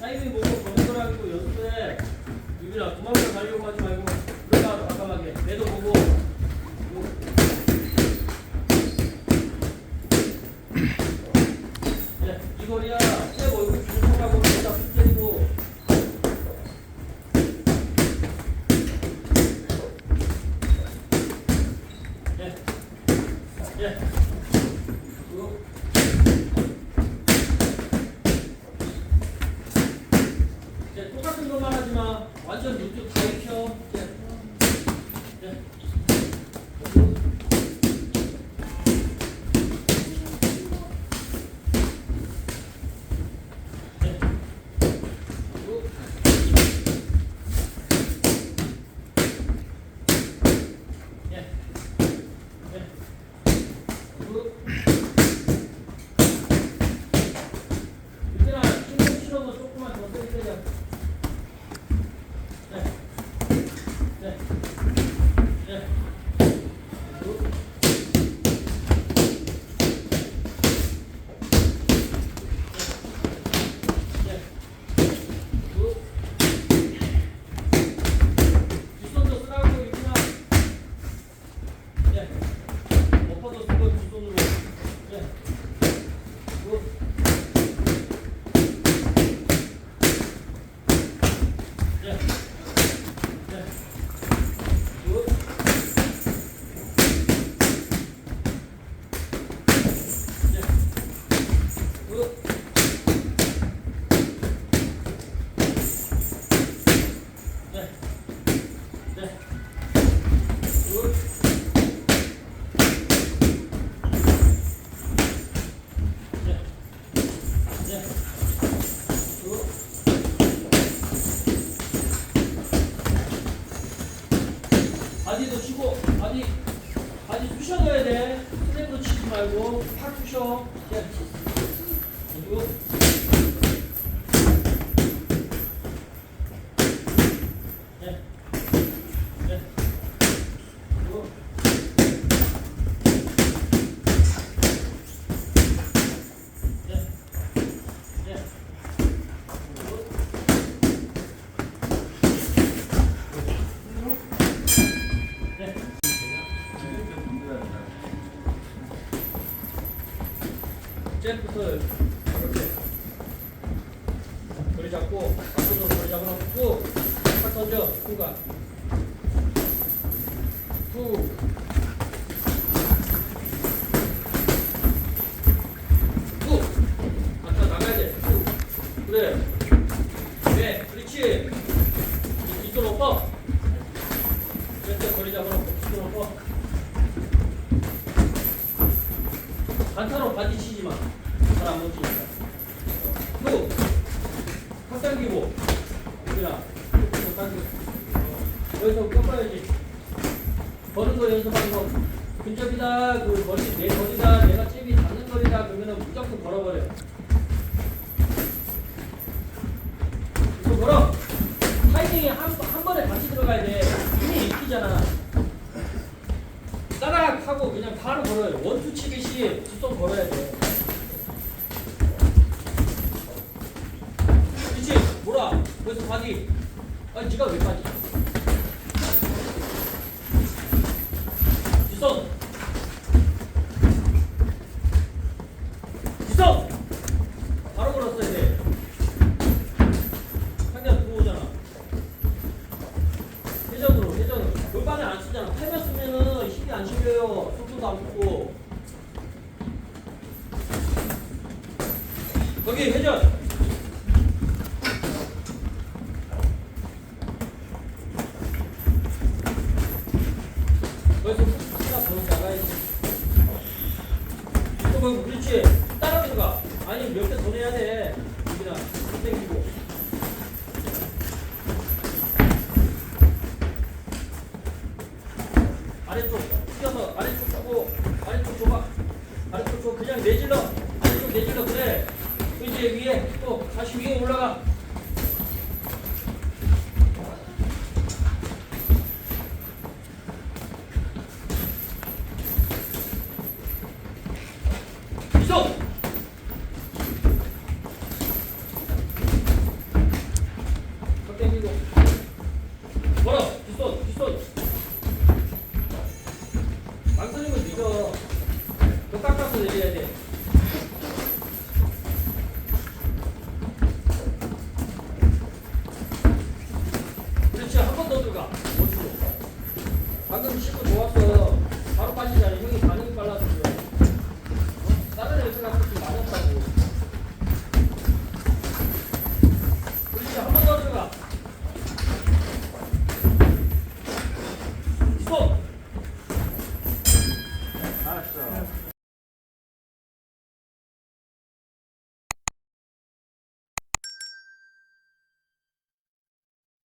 타이밍 보고 보는 거라고 연습해. 유빈아, 도망쳐 가려고 하지 말고 매도 보고. 예, 이 거리야. 떼고 얼굴 중심하고 일단 툭 때리고. 예. 똑같은 것만 하지 마. 완전 육즙 다 익혀. 예. 예. 그리고 예. 그리고 예. 예. 그리고 유진아, 신경 실어도 조금만 더 세게 때려. 네. 네. 네. 그리고 네. 그리고 뒷손도 쓰라고 유진아. 네. 엎어서 쓰고 뒷손으로. 네. 그리고 예. 넣어야 돼 스냅도 치지 말고 팍 쑤셔 예. 그리고 잽부터 이렇게 거리 잡고 앞으로 거리 잡아놓고 탁 던져 후가 후 후. 아까 나가야 돼. 후. 그래. 네, 그렇지. 이 뒷손 엎어. 이렇게 거리 잡아놓고 뒷손 엎어. 단타로 바디 치지 마. 잘안 먹히니까. 후. 탁 당기고. 여기나. 탁 당기고. 여기서 꺾어야지. 버는 거 연습하는 거. 근접이다. 그 거리 내 거리다. 내가 잽이 닿는 거리다. 그러면은 무조건 걸어버려. 이거 걸어. 타이밍이 한, 한 번에 같이 들어가야 돼. 힘이 익히잖아. 하고 그냥 바로 걸어야 돼. 원투 치듯이 뒷손 걸어야 돼. 그렇지. 뭐라. 그래서 바디. 아니, 니가 왜 빠지? 뒷손. 팔만 쓰면은 힘이 안 실려요. 속도도 안 붙고. 거기 회전. 거기서 하나 더 나가야지. 또 그렇지. 따라 들어가. 아니 몇 개 더 내야 돼. 여기다. 손 땡기고. 아래쪽 숙여서 아래쪽 주고 아래쪽 줘봐. 아래쪽 줘. 그냥 내질러. 아래쪽 내질러. 그래. 이제 위에 또 다시 위에 올라가. 당기고. 걸어. 뒷손 뒷손 방금 치고 좋았어